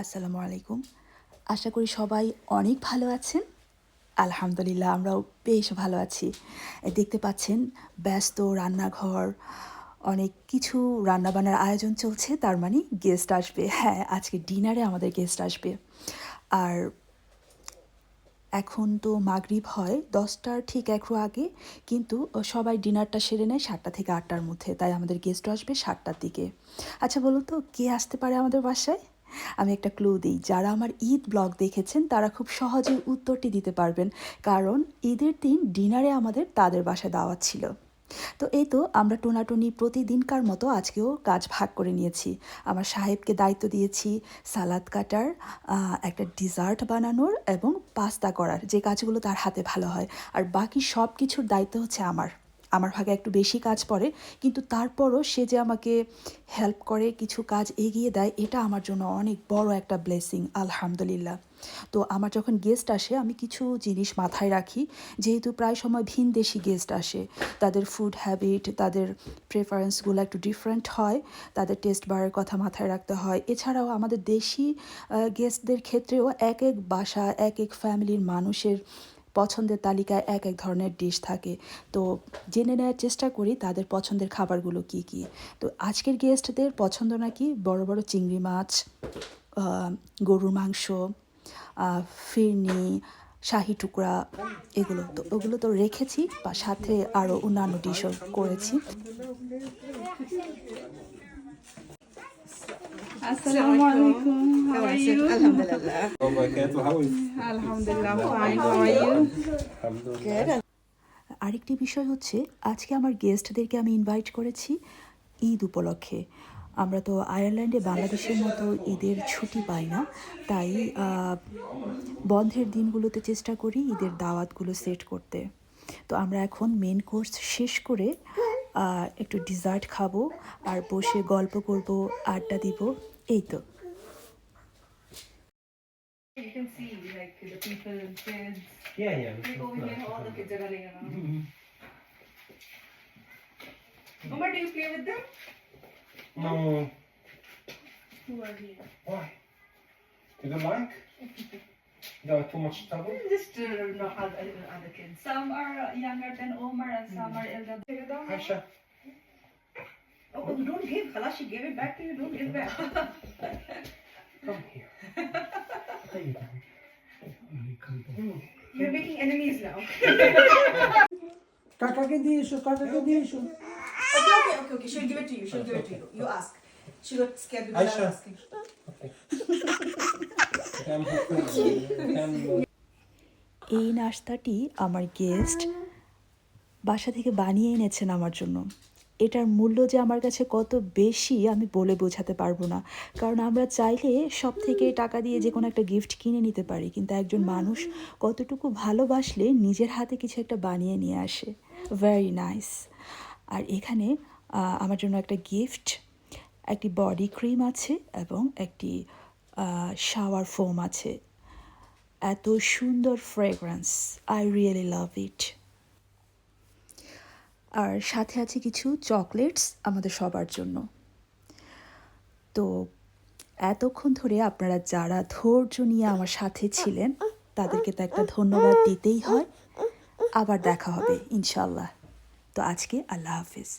আসসালামু আলাইকুম। আশা করি সবাই অনেক ভালো আছেন। আলহামদুলিল্লাহ, আমরাও বেশ ভালো আছি। দেখতে পাচ্ছেন, ব্যস্ত রান্নাঘর, অনেক কিছু রান্নাবান্নার আয়োজন চলছে, তার মানে গেস্ট আসবে। হ্যাঁ আজকে ডিনারে আমাদের গেস্ট আসবে। আর এখন তো মাগরিব হয়, দশটার ঠিক একটু আগে, কিন্তু সবাই ডিনারটা সেরে নেয় সাতটা থেকে আটটার মধ্যে, তাই আমাদের গেস্টও আসবে সাতটার দিকে। আচ্ছা বলুন তো, কে আসতে পারে আমাদের বাসায়? আমি একটা ক্লু দিই, যারা আমার ঈদ ব্লগ দেখেছেন, তারা খুব সহজেই উত্তরটি দিতে পারবেন, কারণ ঈদের দিন ডিনারে আমাদের তাদের বাসায় দাওয়াত ছিল। তো এই তো আমরা টোনাটুনি প্রতিদিনকার মতো আজকেও কাজ ভাগ করে নিয়েছি। আমার সাহেবকে দায়িত্ব দিয়েছি, সালাদ কাটার একটা ডিজার্ট বানানোর এবং পাস্তা করার, যে কাজগুলো তার হাতে ভালো হয়। আর বাকি সব কিছুর দায়িত্ব হচ্ছে আমার। আমার ভাগে একটু বেশি কাজ পড়ে, কিন্তু তারপরও সে যে আমাকে হেল্প করে, কিছু কাজ এগিয়ে দেয়, এটা আমার জন্য অনেক বড় একটা ব্লেসিং আলহামদুলিল্লাহ। তো আমার যখন গেস্ট আসে, আমি কিছু জিনিস মাথায় রাখি, যেহেতু প্রায় সময় ভিন দেশি গেস্ট আসে। তাদের ফুড হ্যাবিট তাদের প্রেফারেন্সগুলো একটু ডিফারেন্ট হয়, তাদের টেস্ট বারের কথা মাথায় রাখতে হয়। এছাড়াও আমাদের দেশি গেস্টদের ক্ষেত্রেও এক এক বাসা, এক এক ফ্যামিলির মানুষের পছন্দের তালিকায় এক এক ধরনের ডিশ থাকে। তো জেনে নেওয়ার চেষ্টা করি তাদের পছন্দের খাবারগুলো কি কি। তো আজকের গেস্টদের পছন্দ নাকি বড় বড় চিংড়ি মাছ গরুর মাংস ফিরনি, শাহি টুকরা, এগুলো। তো ওগুলো তো রেখেছি বা সাথে আরও অন্যান্য ডিশও করেছি। আরেকটি বিষয় হচ্ছে আজকে আমার গেস্টদেরকে আমি ইনভাইট করেছি ঈদ উপলক্ষে। আমরা তো আয়ারল্যান্ডে বাংলাদেশের মতো ঈদের ছুটি পাই না তাই বন্ধের দিনগুলোতে চেষ্টা করি ঈদের দাওয়াতগুলো সেট করতে। তো আমরা এখন মেন কোর্স শেষ করে একটু ডিজার্ট খাব আর বসে গল্প করব আড্ডা দিব এই তো? No. Who are? Why? You don't like? There are too much trouble? Just uh, know other, other kids. Some are younger than Omar and some are elder. Take it down. Aisha. Oh, oh, don't give. Khalas, she gave it back to you. Don't give back. Come here. There you go. Mm. You're making enemies now. কাকাকে দিয়ে এসো কাকাকে দিয়ে এসো Okay, okay, okay, okay. She'll give it to you. She'll give it to you. You ask. She got scared because I Aisha. was asking. Come here. Come. এই নাস্তাটি আমার guest বাসা থেকে বানিয়ে এনেছেন আমার জন্য। এটার মূল্য যে আমার কাছে কত বেশি আমি বলে বোঝাতে পারব না। কারণ আমরা চাইলে সব থেকে টাকা দিয়ে যে কোনো একটা গিফট কিনে নিতে পারি, কিন্তু একজন মানুষ কতটুকু ভালোবাসলে নিজের হাতে কিছু একটা বানিয়ে নিয়ে আসে। ভেরি নাইস আর এখানে আমার জন্য একটা গিফট একটি বডি ক্রিম আছে এবং একটি শাওয়ার ফোম আছে। এত সুন্দর fragrance I really love it আর সাথে আছে কিছু চকলেটস আমাদের সবার জন্য। তো এতক্ষণ ধরে আপনারা যারা ধৈর্য নিয়ে আমার সাথে ছিলেন, তাদেরকে তো একটা ধন্যবাদ দিতেই হয়। আবার দেখা হবে ইনশাল্লাহ তো আজকে আল্লাহ হাফিজ।